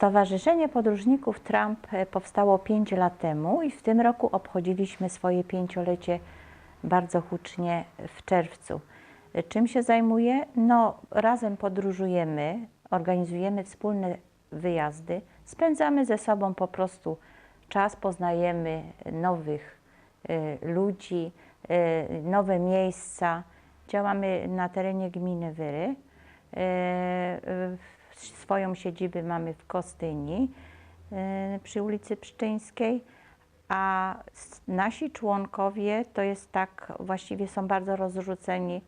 Stowarzyszenie Podróżników Trump e, powstało 5 lat temu i w tym roku obchodziliśmy swoje pięciolecie bardzo hucznie w czerwcu. E, Czym się zajmuję? No, razem podróżujemy, organizujemy wspólne wyjazdy, spędzamy ze sobą po prostu czas, poznajemy nowych e, ludzi, e, nowe miejsca. Działamy na terenie gminy Wyry. E, Swoją siedzibę mamy w Kostyni e, przy ulicy Pszczyńskiej, a nasi członkowie to jest tak, właściwie są bardzo rozrzuceni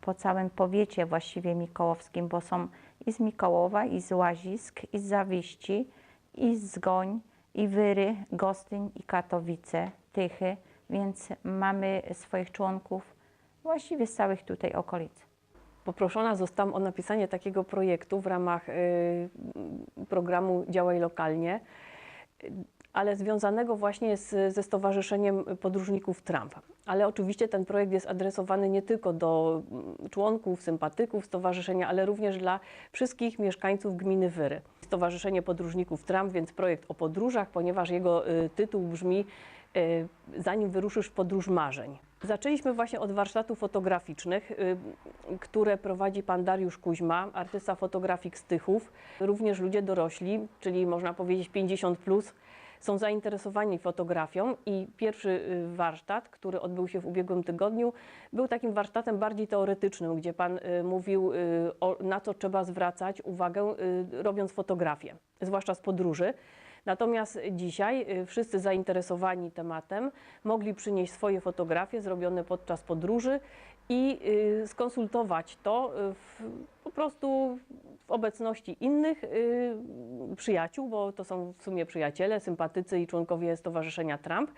po całym powiecie właściwie mikołowskim, bo są i z Mikołowa, i z Łazisk, i z Zawiści, i z Goń, i Wyry, Gostyń, i Katowice, Tychy, więc mamy swoich członków właściwie z całych tutaj okolic. Poproszona zostałam o napisanie takiego projektu w ramach y, programu Działaj Lokalnie, ale związanego właśnie z, ze Stowarzyszeniem Podróżników Trump. Ale oczywiście ten projekt jest adresowany nie tylko do mm, członków, sympatyków stowarzyszenia, ale również dla wszystkich mieszkańców gminy Wyry. Stowarzyszenie Podróżników Trump, więc projekt o podróżach, ponieważ jego y, tytuł brzmi y, Zanim wyruszysz w podróż marzeń. Zaczęliśmy właśnie od warsztatów fotograficznych, y, które prowadzi pan Dariusz Kuźma, artysta fotografik z Tychów. Również ludzie dorośli, czyli można powiedzieć 50 plus, są zainteresowani fotografią i pierwszy y, warsztat, który odbył się w ubiegłym tygodniu, był takim warsztatem bardziej teoretycznym, gdzie pan y, mówił, na co trzeba zwracać uwagę, robiąc fotografię, zwłaszcza z podróży. Natomiast dzisiaj y, wszyscy zainteresowani tematem mogli przynieść swoje fotografie zrobione podczas podróży i y, skonsultować to y, w, po prostu w obecności innych przyjaciół, bo to są w sumie przyjaciele, sympatycy i członkowie Stowarzyszenia Trump,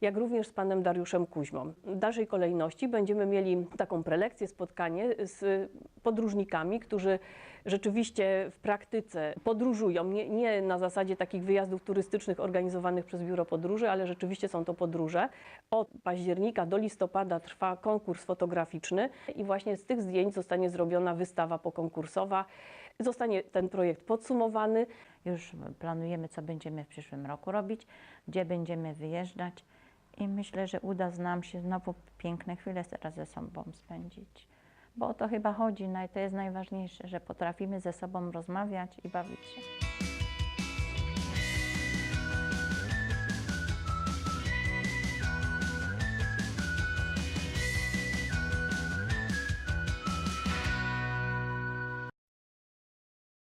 jak również z panem Dariuszem Kuźmą. W dalszej kolejności będziemy mieli taką prelekcję, spotkanie z podróżnikami, którzy rzeczywiście w praktyce podróżują, nie, nie na zasadzie takich wyjazdów turystycznych organizowanych przez Biuro Podróży, ale rzeczywiście są to podróże. Od października do listopada trwa konkurs fotograficzny i właśnie z tych zdjęć zostanie zrobiona wystawa pokonkursowa. Zostanie ten projekt podsumowany. Już planujemy, co będziemy w przyszłym roku robić, gdzie będziemy wyjeżdżać i myślę, że uda nam się znowu piękne chwile teraz ze sobą spędzić. Bo o to chyba chodzi, no i to jest najważniejsze, że potrafimy ze sobą rozmawiać i bawić się.